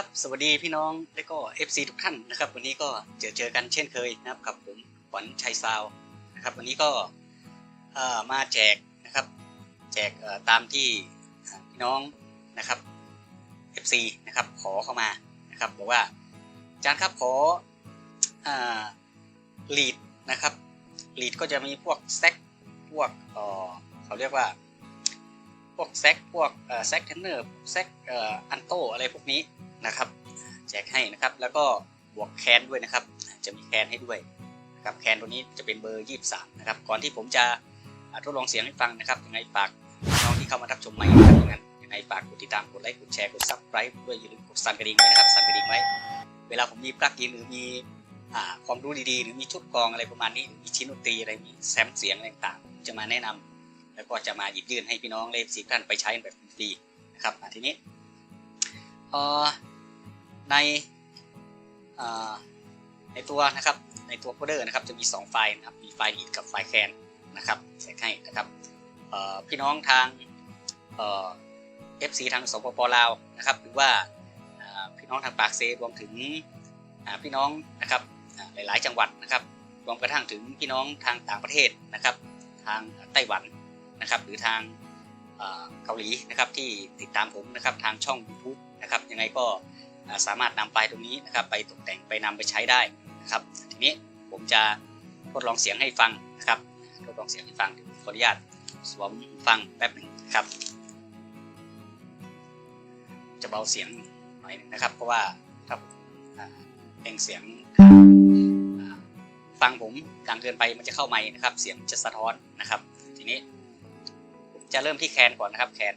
ครับ สวัสดีพี่น้องและก็ FC ทุกท่านนะครับ วันนี้ก็เจอเจอกันเช่นเคยนะครับกับผมขวัญชัยซาวนะครับ วันนี้ก็มาแจกนะครับ แจกตามที่พี่น้องนะครับ FC นะครับขอเข้ามานะครับบอกว่าอาจารย์ครับขอลีดนะครับลีดก็จะมีพวกแซกพวกเขาเรียกว่า พวกแซกพวกแซกเทนเนอร์แซกอันโตอะไรพวกนี้นะครับ แจกให้นะครับ แล้วก็บวกแคนด้วยนะครับ จะมีแคนให้ด้วยนะครับแคนตัวนี้จะเป็นเบอร์ 23 นะครับ ก่อนที่ผมจะทดลองเสียงให้ฟังนะครับยังไงฝากน้องที่เข้ามารับชมใหม่นะครับงั้นยังไงฝากกดติดตามกดไลค์กดแชร์กดซับสไครป์ด้วยอย่าลืมกดสั่นกระดิ่งไว้นะครับสั่นกระดิ่งไว้ เวลาผมมีปลั๊กอินหรือมีความรู้ดีๆ หรือมีชุดกรองอะไรประมาณนี้หรือมีชิ้นดนตรีอะไรมีแซมเสียงอะไรต่างๆจะมาแนะนำ แล้วก็จะมาหยิบยื่นให้พี่น้องเลฟซีท่านไปใช้แบบฟรีนะครับอะทีนี้เอ่อในในตัวนะครับในตัวโคเดอร์นะครับจะมี 2 ไฟล์นะครับมีไฟล์ lead กับไฟล์ can นะครับแชร์ให้นะครับพี่น้องทางเอ่อ FC ทางสปปลาวนะครับหรือว่าพี่น้องทางปากเซรวมถึงพี่น้องนะครับหลายๆ จังหวัดนะครับรวมกระทั่งถึงพี่น้องทางต่างประเทศนะครับ ทางไต้หวัน นะครับ หรือทางเกาหลีนะครับที่ติดตามผมนะครับทางช่อง YouTube นะครับยังไงก็สามารถนำไฟล์ตรงนี้นะครับ ไปตกแต่งไปนำไปใช้ได้นะครับ ทีนี้ผมจะทดลองเสียงให้ฟังนะครับทดลองเสียงให้ฟังขออนุญาตสวมฟังแป๊บหนึ่งครับ จะเบาเสียงหน่อยนึงนะครับ เพราะว่าถ้าผมอ่าเร่งเสียงฟังผมดังเกินไปมันจะเข้าไมค์นะครับ เสียงจะสะท้อนนะครับ ทีนี้ จะเริ่มที่แคนก่อนนะครับแคน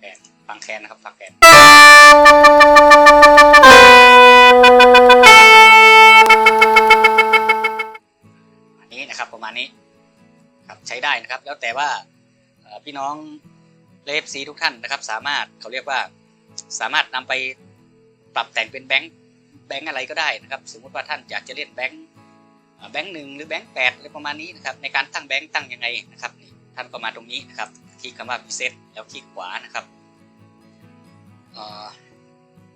แคนฟังแคนนะครับฟังแคนอันนี้นะครับประมาณนี้ครับใช้ได้นะครับ แล้วแต่ว่าพี่น้องเลฟซีทุกท่านนะครับ สามารถเขาเรียกว่าสามารถนำไปปรับแต่งเป็นแบงค์แบงค์อะไรก็ได้นะครับ สมมติว่าท่านอยากจะเล่นแบงค์แบงค์หนึ่งหรือแบงค์แปดอะไรประมาณนี้นะครับในการตั้งแบงค์ตั้งยังไงนะครับนี่ ท่านก็มาตรงนี้นะครับคลิกคำว่า preset แล้วคลิกขวานะครับ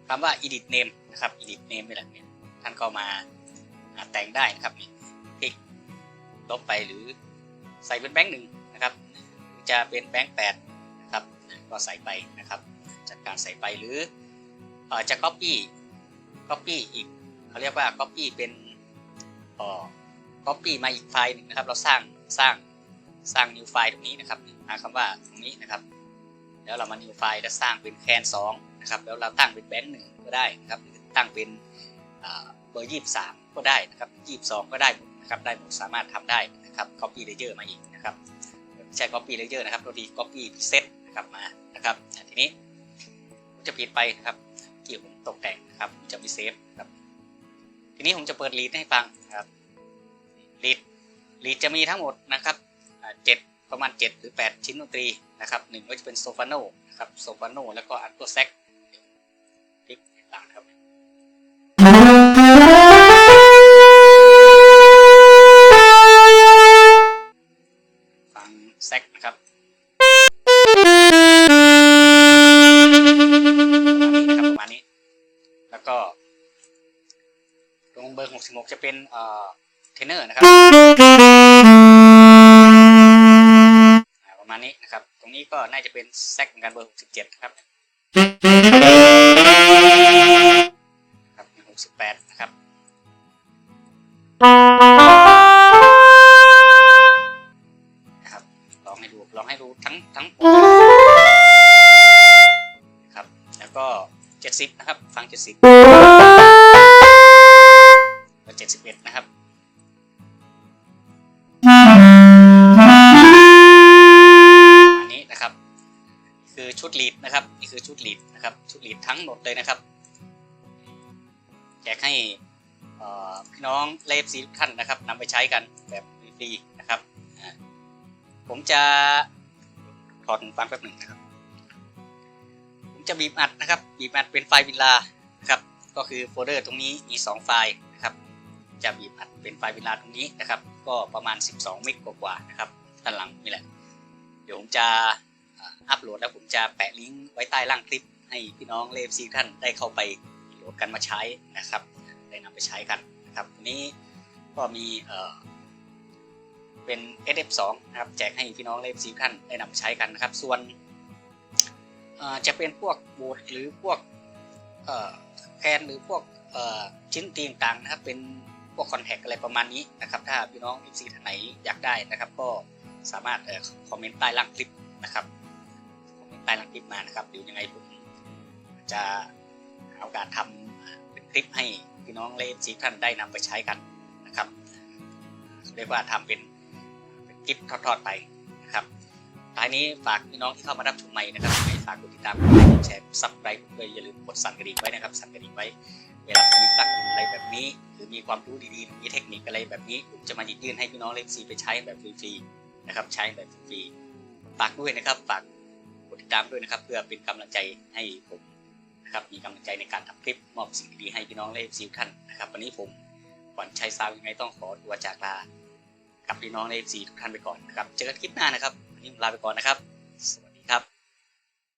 คำว่า edit name นะครับ edit name นี่แหละเนี่ยท่านก็มาแต่งได้นะครับคลิกลบไปหรือใส่เป็นแบงค์หนึ่งนะครับหรือจะเป็นแบงค์แปดนะครับก็ใส่ไปนะครับ จัดการใส่ไปหรืออจะ copy copy อีกเขาเรียกว่า copy เป็น copy มาอีกไฟล์หนึ่งนะครับ เราสร้างสร้าง สร้าง new ไฟล์ตรงนี้นะครับหาคำว่าตรงนี้นะครับ แล้วเรามา new ไฟล์แล้วสร้างเป็นแคนสองนะครับ แล้วเราตั้งเป็นแบงค์หนึ่งก็ได้นะครับตั้งเป็นเบอร์ยี่สามก็ได้นะครับยี่สองก็ได้หมดนะครับ ได้หมดสามารถทำได้นะครับ copy layer มาอีกนะครับไม่ใช่ copy layer นะครับเราดี copy preset นะครับมานะครับทีนี้ผมจะปิดไปนะครับที่ผมตกแต่งนะครับจะม่เซฟครับทีนี้ผมจะเปิดลีดให้ฟังนะครับลีดลีดจะมีทั้งหมดนะครับ เจ็ดประมาณ 7 หรือ 8 ชิ้นดนตรีนะครับหนึ่งก็จะเป็นโซฟาโนนะครับโซฟาโนแล้วก็อัลโตแซกคลิกต่างครับฟังแซกนะครับประมาณนี้นะครับประมาณนี้ แล้วก็ตรงเบอร์ 66 จะเป็นเอ่อเทนเนอร์นะครับ มาณนี้นะครับ ตรงนี้ก็น่าจะเป็นแซกเหมือนกันเบอร์67ครับครับ68นะครับนะครับลองให้ดูลองให้ดูทั้งทั้งครับแล้วก็70นะครับ ฟัง70เจ็ดสิบเอ็ดนะครับ ลีดนะครับชุดลีดทั้งหมดเลยนะครับแจกให้พี่น้องเลฟซีทุกท่านนะครับนำไปใช้กันแบบฟรีนะครับ ผมจะถอดฟังแป๊บหนึ่งนะครับ ผมจะบีบอัดนะครับบีบอัดเป็นไฟล์วิลานะครับ ก็คือโฟลเดอร์ตรงนี้มี 2 ไฟล์นะครับจะบีบอัดเป็นไฟล์วิลาตรงนี้นะครับ ก็ประมาณ 12 เมกกว่าๆนะครับด้านหลังนี่แหละ เดี๋ยวผมจะ อ่าอัปโหลดแล้วผมจะแปะลิงก์ไว้ใต้ล่างคลิป ให้พี่น้องเลฟซีท่านได้เข้าไปโหลดกันมาใช้นะครับ ได้นำไปใช้กันนะครับวันนี้ก็มีเอ่อเป็น SF2 นะครับแจกให้พี่น้องเลฟซีท่านได้นำไปใช้กันนะครับ ส่วนจะเป็นพวกบูทหรือพวกแคนหรือพวกชิ้นตีต่างนะครับเป็นพวกคอนแทคอะไรประมาณนี้นะครับ ถ้าพี่น้องเลฟซีท่านไหนอยากได้นะครับ ก็สามารถคอมเมนต์ใต้ล่างคลิปนะครับ คอมเมนต์ใต้ล่างคลิปมานะครับเดี๋ยวยังไงผมจะหาโอกาสทำเป็นคลิปให้พี่น้องเลฟซีท่านได้นำไปใช้กันนะครับ เรียกว่าทำเป็นเป็นคลิปทอดๆไปนะครับท้ายนี้ฝากพี่น้องที่เข้ามารับชมใหม่นะครับให้ฝากกดติดตามกดไลค์กดแชร์ซับสไครต์ด้วยอย่าลืมกดสั่นกระดิ่งไว้นะครับสั่นกระดิ่งไว้เวลามีปลักอินอะไรแบบนี้ หรือมีความรู้ดีๆมีเทคนิคอะไรแบบนี้ผมจะมาหยิบยื่นให้พี่น้องเลฟซีไปใช้แบบฟรีๆนะครับใช้แบบฟรีๆฝากด้วยนะครับฝาก ดติดตามด้วยนะครับ เพื่อเป็นกำลังใจให้ผมนะครับมีกำลังใจในการทำคลิปมอบสิ่งดีให้พี่น้องและซีท่านนะครับ วันนี้ผมขวัญชัยซาวยังไงต้องขอตัวจากลากับพี่น้องใน FC ทุกท่านไปก่อนนะครับเจอกันคลิปหน้านะครับวันนี้ลาไปก่อนนะครับสวัสดี